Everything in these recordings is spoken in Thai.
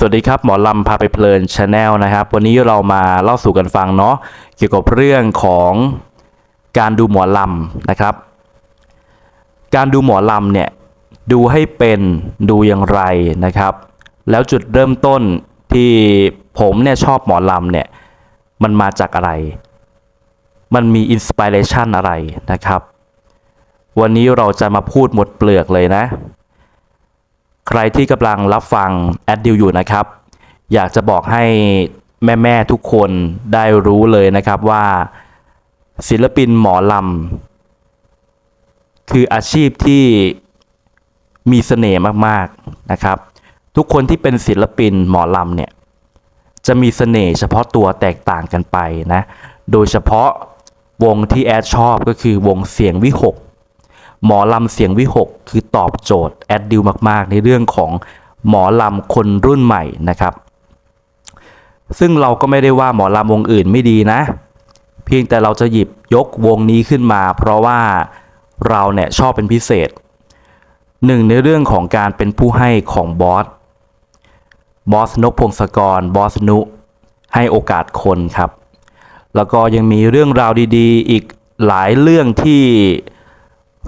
สวัสดีครับ หมอลำพาไปเพลินชาแนลนะครับ วันนี้เรามาเล่าสู่กันฟังเนาะเกี่ยวกับเรื่องของการดูหมอลำนะครับ การดูหมอลำเนี่ยดูให้เป็นดูอย่างไรนะครับ แล้วจุดเริ่มต้นที่ผมเนี่ยชอบหมอลำเนี่ยมันมาจากอะไร มันมีอินสปิเรชันอะไรนะครับ วันนี้เราจะมาพูดหมดเปลือกเลยนะ ใครที่กำลังรับฟังแอดดิวอยู่นะครับ อยากจะบอกให้แม่ ๆ ทุกคนได้รู้เลยนะครับว่า ศิลปินหมอลำคืออาชีพที่มีเสน่ห์มาก ๆ นะครับ ทุกคนที่เป็นศิลปินหมอลำเนี่ย จะมีเสน่ห์เฉพาะตัวแตกต่างกันไปนะ โดยเฉพาะวงที่แอดชอบก็คือวงเสียงวิหก หมอลำเสียงวิหกคือตอบโจทย์แอดดิวมาก ๆ ในเรื่องของหมอลำคนรุ่นใหม่นะครับ ซึ่งเราก็ไม่ได้ว่าหมอลำวงอื่นไม่ดีนะ เพียงแต่เราจะหยิบยกวงนี้ขึ้นมา เพราะว่าเราเนี่ยชอบเป็นพิเศษหนึ่งในเรื่องของการเป็นผู้ให้ของบอสบอสนกพงศกรบอสนุให้โอกาสคนครับ แล้วก็ยังมีเรื่องราวดีๆ อีกหลายเรื่องที่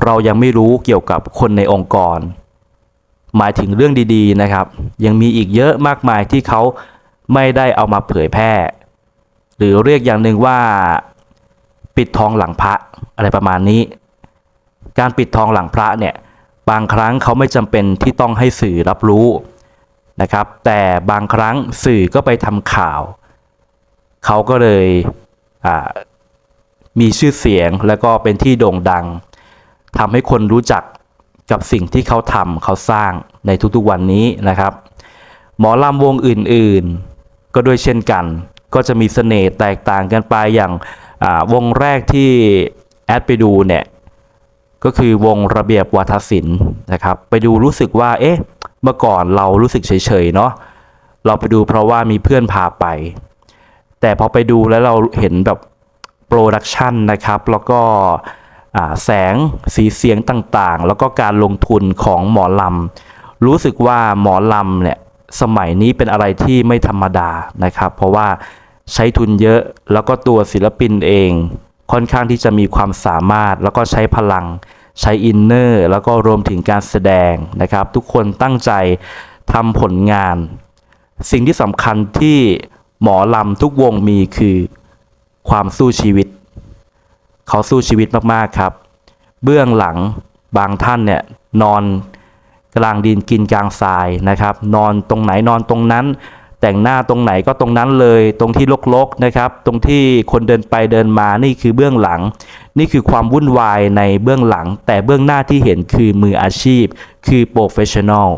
เรายังไม่รู้เกี่ยวกับคนในองค์กร หมายถึงเรื่องดีๆนะครับ ยังมีอีกเยอะมากมายที่เขาไม่ได้เอามาเผยแพร่ หรือเรียกอย่างหนึ่งว่า ปิดทองหลังพระอะไรประมาณนี้ การปิดทองหลังพระเนี่ยบางครั้งเขาไม่จำเป็นที่ต้องให้สื่อรับรู้นะครับ แต่บางครั้งสื่อก็ไปทำข่าว เขาก็เลยมีชื่อเสียงแล้วก็เป็นที่โด่งดัง ทำให้คนรู้จักกับสิ่งที่เขาทำเขาสร้างในทุกๆวันนี้นะครับ หมอลำวงอื่นๆ ก็ด้วยเช่นกัน ก็จะมีเสน่ห์แตกต่างกันไปอย่างาวงแรกที่แอดไปดูเนี่ยก็คือวงระเบียบวัฒศิลป์นะครับ ไปดูรู้สึกว่า เอ๊ะ เมื่อก่อนเรารู้สึกเฉยๆเนาะเราไปดูเพราะว่ามีเพื่อนพาไป แต่พอไปดูแล้วเราเห็นแบบโปรดักชันนะครับ แล้วก็ แสงสีเสียงต่างๆ แล้วก็การลงทุนของหมอลำ รู้สึกว่าหมอลำเนี่ยสมัยนี้เป็นอะไรที่ไม่ธรรมดานะครับ เพราะว่าใช้ทุนเยอะแล้วก็ตัวศิลปินเอง ค่อนข้างที่จะมีความสามารถแล้วก็ใช้พลัง ใช้อินเนอร์แล้วก็รวมถึงการแสดงนะครับ ทุกคนตั้งใจทำผลงาน สิ่งที่สำคัญที่หมอลำทุกวงมีคือความสู้ชีวิต เขาสู้ชีวิตมากๆครับ เบื้องหลังบางท่านเนี่ยนอนกลางดินกินกลางทรายนะครับ นอนตรงไหนนอนตรงนั้น แต่งหน้าตรงไหนก็ตรงนั้นเลย ตรงที่รกๆนะครับ ตรงที่คนเดินไปเดินมานี่คือเบื้องหลัง นี่คือความวุ่นวายในเบื้องหลัง แต่เบื้องหน้าที่เห็นคือมืออาชีพ คือโปรเฟชชั่นอล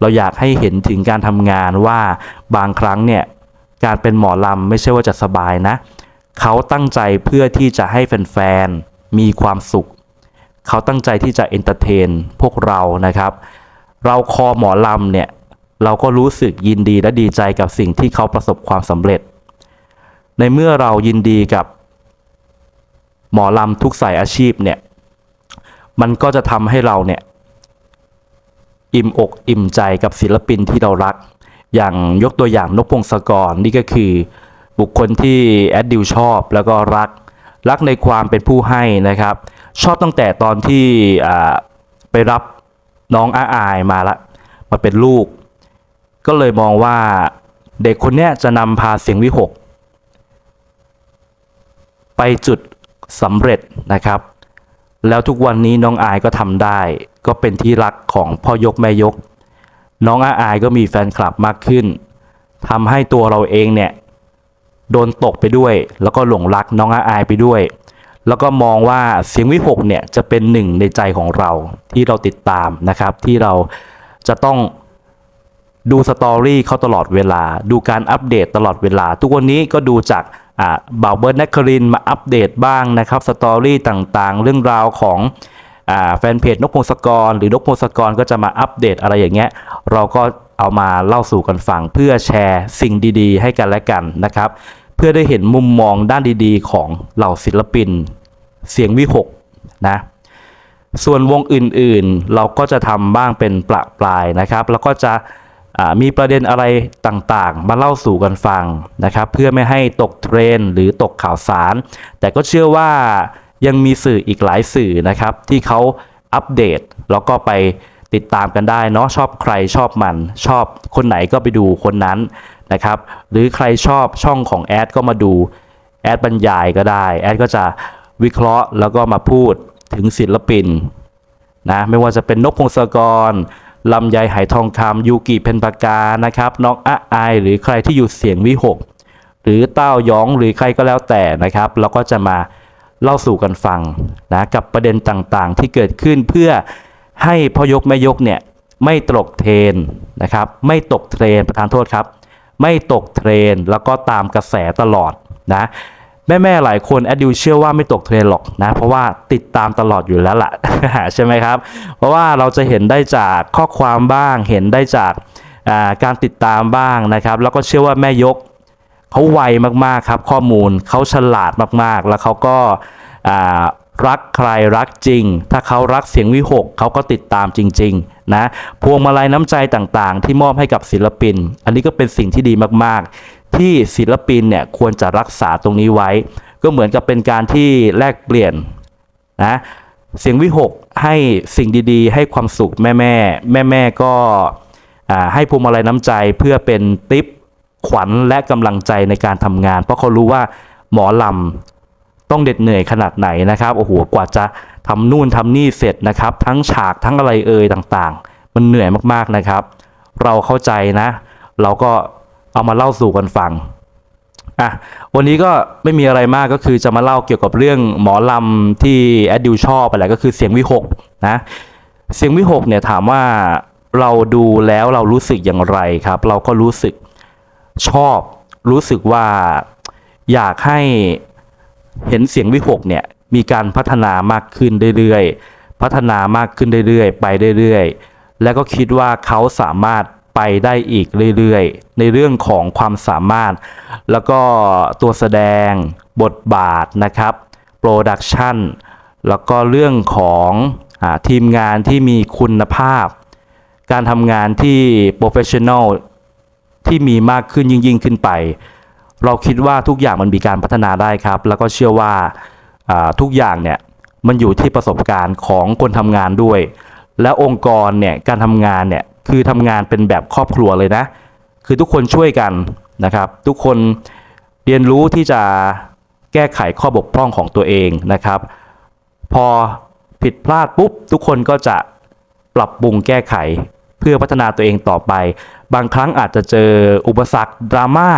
เราอยากให้เห็นถึงการทำงานว่าบางครั้งเนี่ยการเป็นหมอลำไม่ใช่ว่าจะสบายนะ เขาตั้งใจเพื่อที่จะให้แฟนๆ มีความสุข เขาตั้งใจที่จะเอนเตอร์เทนพวกเรานะครับ เราคอหมอลำเนี่ย เราก็รู้สึกยินดีและดีใจกับสิ่งที่เขาประสบความสำเร็จ ในเมื่อเรายินดีกับหมอลำทุกสายอาชีพเนี่ย มันก็จะทำให้เราเนี่ย อิ่มอกอิ่มใจกับศิลปินที่เรารัก อย่างยกตัวอย่างนกพงศกรนี่ก็คือ บุคคลที่แอดดิวชอบแล้วก็รัก รักในความเป็นผู้ให้นะครับ ชอบตั้งแต่ตอนที่ไปรับน้องอาอายมาละ มาเป็นลูก ก็เลยมองว่าเด็กคนนี้จะนำพาเสียงวิหก ไปจุดสำเร็จนะครับ แล้วทุกวันนี้น้องอายก็ทำได้ ก็เป็นที่รักของพ่อยกแม่ยก น้องอาอายก็มีแฟนคลับมากขึ้นทำให้ตัวเราเองเนี่ย โดนตกไปด้วย แล้วก็หลงรักน้องอาอายไปด้วย แล้วก็มองว่าเสียงวิหกเนี่ยจะเป็นหนึ่งในใจของเราที่เราติดตามนะครับ ที่เราจะต้องดูสตอรี่เขาตลอดเวลา ดูการอัปเดตตลอดเวลา ทุกวันนี้ก็ดูจากอ่าบ่าวเบิร์ดแนคครินมาอัปเดตบ้างนะครับสตอรี่ต่างๆ เรื่องราวของ แฟนเพจนกพงศกร หรือนกพงศกรก็จะมาอัปเดตอะไรอย่างเงี้ย เราก็เอามาเล่าสู่กันฟังเพื่อแชร์สิ่งดีๆ ให้กันและกันนะครับ เพื่อได้เห็นมุมมองด้านดีๆ ของเหล่าศิลปิน เสียงวิหกนะส่วนวงอื่นๆ เราก็จะทำบ้างเป็นประปรายนะครับ แล้วก็จะมีประเด็นอะไรต่างๆ มาเล่าสู่กันฟังนะครับ เพื่อไม่ให้ตกเทรนหรือตกข่าวสาร แต่ก็เชื่อว่า ยังมีสื่ออีกหลายสื่อนะครับ ที่เขาอัปเดต แล้วก็ไปติดตามกันได้เนาะชอบใครชอบมัน ชอบคนไหนก็ไปดูคนนั้นนะครับ หรือใครชอบช่องของแอดก็มาดูแอดบรรยายก็ได้ แอดก็จะวิเคราะห์แล้วก็มาพูดถึงศิลปินนะไม่ว่าจะเป็นนกพงศกรลำไยไหทองคำยูกิเพนปากานะครับน้องอะไอหรือใครที่อยู่เสียงวิหก หรือเต้ายองหรือใครก็แล้วแต่นะครับ เราก็จะมา เล่าสู่กันฟังนะกับประเด็นต่างๆ ที่เกิดขึ้นเพื่อให้พ่อยกแม่ยกเนี่ยไม่ตกเทรนนะครับ ไม่ตกเทรนประธานโทษครับ ไม่ตกเทรนแล้วก็ตามกระแสตลอดนะแม่ ๆ หลายคนแอดดิวเชื่อว่าไม่ตกเทรนหรอกนะ เพราะว่าติดตามตลอดอยู่แล้วล่ะ ใช่ไหมครับ เพราะว่าเราจะเห็นได้จากข้อความบ้าง เห็นได้จากการติดตามบ้างนะครับ แล้วก็เชื่อว่าแม่ยก เขาไวมากๆครับข้อมูลเขาฉลาดมากๆ แล้วเขาก็รักใครรักจริง ถ้าเขารักเสียงวิหกเขาก็ติดตามจริง ๆ นะ พวงมาลัยน้ำใจต่างๆ ที่มอบให้กับศิลปิน อันนี้ก็เป็นสิ่งที่ดีมากๆ ที่ศิลปินเนี่ยควรจะรักษาตรงนี้ไว้ ก็เหมือนกับเป็นการที่แลกเปลี่ยนนะเสียงวิหกให้สิ่งดีๆ ให้ความสุขแม่แม่แม่แม่ก็ให้พวงมาลัยน้ำใจเพื่อเป็นติป ขวัญและกำลังใจในการทำงาน เพราะเขารู้ว่าหมอลำต้องเด็ดเหนื่อยขนาดไหนนะครับโอ้โหกว่าจะทำนู่นทำนี่เสร็จนะครับ ทั้งฉากทั้งอะไรเอ่ยต่างๆ มันเหนื่อยมากๆนะครับ เราเข้าใจนะ เราก็เอามาเล่าสู่กันฟังอะวันนี้ก็ไม่มีอะไรมากก็คือจะมาเล่าเกี่ยวกับเรื่องหมอลำที่แอดดิวชอบอะไรก็คือเสียงวิหกนะเสียงวิหกเนี่ยถามว่าเราดูแล้วเรารู้สึกอย่างไรครับ เราก็รู้สึก ชอบรู้สึกว่าอยากให้เห็นเสียงวิหกเนี่ยมีการพัฒนามากขึ้นเรื่อยๆ พัฒนามากขึ้นเรื่อยๆ ไปเรื่อยๆ แล้วก็คิดว่าเขาสามารถไปได้อีกเรื่อยๆ ในเรื่องของความสามารถ แล้วก็ตัวแสดงบทบาทนะครับ โปรดักชันแล้วก็เรื่องของอทีมงานที่มีคุณภาพ การทำงานที่โปรเฟชชั่นอล ที่มีมากขึ้นยิ่งยิ่งขึ้นไป เราคิดว่าทุกอย่างมันมีการพัฒนาได้ครับ แล้วก็เชื่อว่าอ่าทุกอย่างเนี่ยมันอยู่ที่ประสบการณ์ของคนทำงานด้วย และองค์กรเนี่ยการทำงานเนี่ยคือทำงานเป็นแบบครอบครัวเลยนะ คือทุกคนช่วยกันนะครับ ทุกคนเรียนรู้ที่จะแก้ไขข้อบกพร่องของตัวเองนะครับ พอผิดพลาดปุ๊บ ทุกคนก็จะปรับปรุงแก้ไขเพื่อพัฒนาตัวเองต่อไป บางครั้งอาจจะเจออุปสรรคดราม่า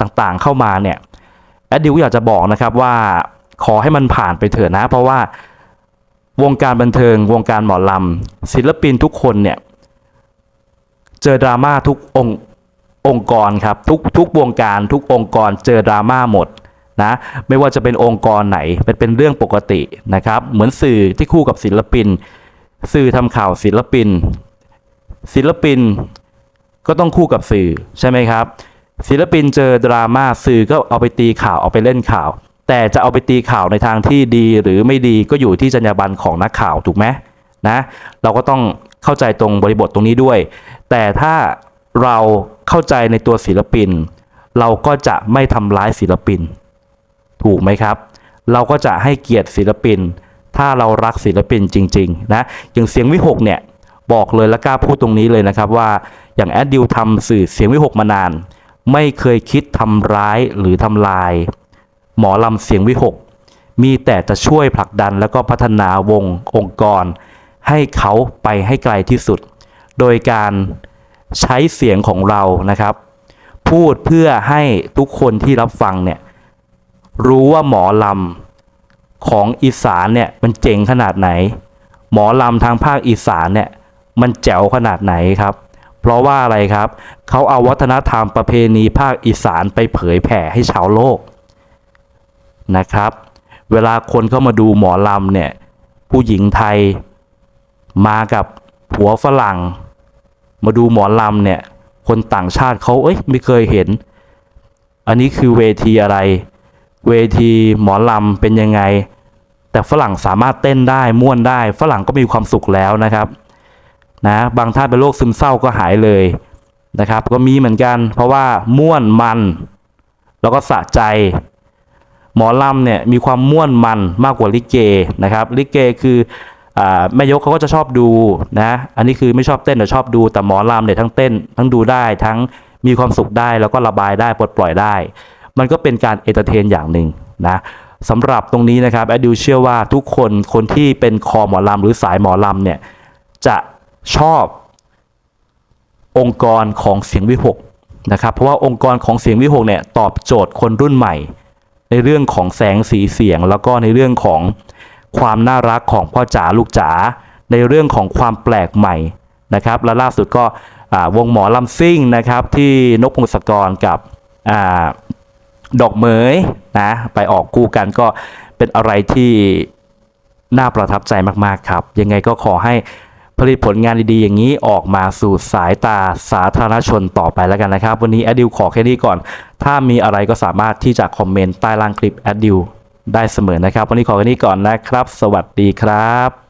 ต่างๆ เข้ามาเนี่ยแอดดิวอยากจะบอกนะครับว่าขอให้มันผ่านไปเถอะนะ เพราะว่าวงการบันเทิง วงการหมอลำศิลปินทุกคนเนี่ย เจอดราม่าทุกององค์กรครับ ทุกทุกวงการทุกองค์กรเจอดราม่าหมดนะไม่ว่าจะเป็นองค์กรไหนเป็นเป็นเรื่องปกตินะครับ เหมือนสื่อที่คู่กับศิลปิน สื่อทำข่าวศิลปิน ศิลปิน ก็ต้องคู่กับสื่อใช่ไหมครับ ศิลปินเจอดราม่าสื่อก็เอาไปตีข่าวเอาไปเล่นข่าว แต่จะเอาไปตีข่าวในทางที่ดีหรือไม่ดีก็อยู่ที่จรรยาบรรณของนักข่าวถูกไหมนะ เราก็ต้องเข้าใจตรงบริบทตรงนี้ด้วย แต่ถ้าเราเข้าใจในตัวศิลปิน เราก็จะไม่ทำร้ายศิลปิน ถูกไหมครับ เราก็จะให้เกียรติศิลปิน ถ้าเรารักศิลปินจริง ๆ นะอย่างเสียงวิหกเนี่ยบอกเลยและกล้าพูดตรงนี้เลยนะครับว่าอย่างแอดดิวทำสื่อเสียงวิหกมานาน ไม่เคยคิดทำร้ายหรือทำลาย หมอลำเสียงวิหก มีแต่จะช่วยผลักดันแล้วก็พัฒนาวงองค์กร ให้เขาไปให้ไกลที่สุด โดยการใช้เสียงของเรานะครับ พูดเพื่อให้ทุกคนที่รับฟังเนี่ยรู้ว่าหมอลำของอีสานเนี่ยมันเจ๋งขนาดไหน หมอลำทางภาคอีสานเนี่ยมันแจ๋วขนาดไหนครับ เพราะว่าอะไรครับ เขาเอาวัฒนธรรมประเพณีภาคอีสานไปเผยแผ่ให้ชาวโลกนะครับ เวลาคนเข้ามาดูหมอลำเนี่ย ผู้หญิงไทยมากับผัวฝรั่ง มาดูหมอลำเนี่ย คนต่างชาติเขาเอ้ยไม่เคยเห็น อันนี้คือเวทีอะไร เวทีหมอลำเป็นยังไง แต่ฝรั่งสามารถเต้นได้ม่วนได้ ฝรั่งก็มีความสุขแล้วนะครับ นะบางท่านเป็นโรคซึมเศร้าก็หายเลยนะครับ ก็มีเหมือนกัน เพราะว่าม่วนมัน แล้วก็สะใจ หมอลำเนี่ยมีความม่วนมันมากกว่าลิเกนะครับลิเกคือแม่ยกเขาก็จะชอบดูนะอันนี้คือไม่ชอบเต้นแต่ชอบดูแต่หมอลำเนี่ยทั้งเต้น ทั้งดูได้ทั้งมีความสุขได้แล้วก็ระบายได้ปลดปล่อยได้ มันก็เป็นการเอนเตอร์เทนอย่างหนึ่งนะสำหรับตรงนี้นะครับแอดดิวเชื่อว่าทุกคนคนที่เป็นคอหมอลำหรือสายหมอลำเนี่ยจะ ชอบองค์กรของเสียงวิหกนะครับ เพราะว่าองค์กรของเสียงวิหกเนี่ยตอบโจทย์คนรุ่นใหม่ ในเรื่องของแสงสีเสียง แล้วก็ในเรื่องของความน่ารักของพ่อจ๋าลูกจ๋าในเรื่องของความแปลกใหม่นะครับ และล่าสุดก็วงหมอลำซิ่งนะครับที่นกพงศกรกับอดอกเหมยนะไปออกคู่กันก็เป็นอะไรที่น่าประทับใจมาก ๆ ครับ ยังไงก็ขอให้ ผลิตผลงานดีๆ อย่างนี้ออกมาสู่สายตาสาธารณชนต่อไปแล้วกันนะครับ วันนี้แอดดิวขอแค่นี้ก่อน ถ้ามีอะไรก็สามารถที่จะคอมเมนต์ใต้ล่างคลิปแอดดิวได้เสมอนะครับ วันนี้ขอแค่นี้ก่อนนะครับ สวัสดีครับ